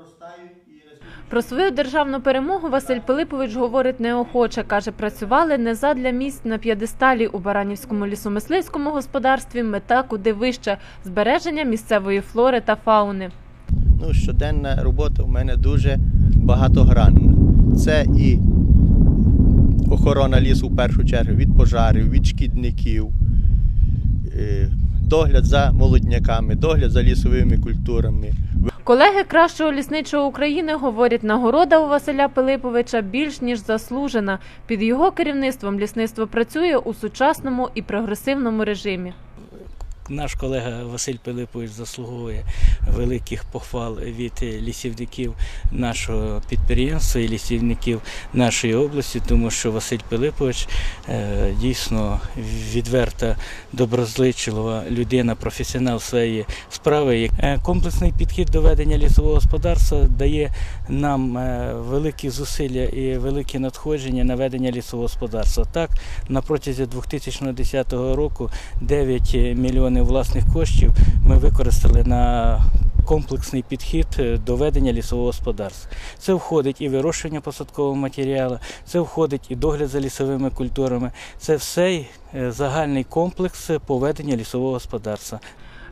проростають і Про свою державну перемогу Василь Пилипович говорить неохоче. Каже, працювали не задля місць на п'єдесталі у Баранівському лісомисливському господарстві. Мета куди вища збереження місцевої флори та фауни. ну, щоденна робота у мене дуже багатогранна. Це і охорона лісу в першу чергу від пожарів, від шкідників, е, догляд за молодняками, догляд за лісовими культурами. Колеги кращого лісничого України говорять, нагорода у Василя Пилиповича більш ніж заслужена. Під його керівництвом лісництво працює у сучасному і прогресивному режимі. Наш колега Василь Пилипович заслуговує великих похвал від лісівників нашого підприємства і лісівників нашої області, тому що Василь Пилипович е, дійсно відверта, доброзичлива людина, професіонал своєї справи. Е, Комплексний підхід до ведення лісового господарства дає нам е, великі зусилля і великі надходження на ведення лісового господарства. Так, на протязі 2010 року 9 мільйонів власних коштів ми використали на комплексний підхід е, до ведення лісового господарства. Це входить і вирощування посадкового матеріалу, це входить і догляд за лісовими культурами. Це все е, загальний комплекс поведення лісового господарства.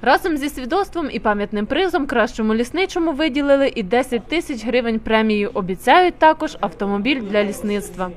Разом зі свідоцтвом і пам'ятним призом кращому лісничому виділили і 10 тисяч гривень премії. Обіцяють також автомобіль для лісництва.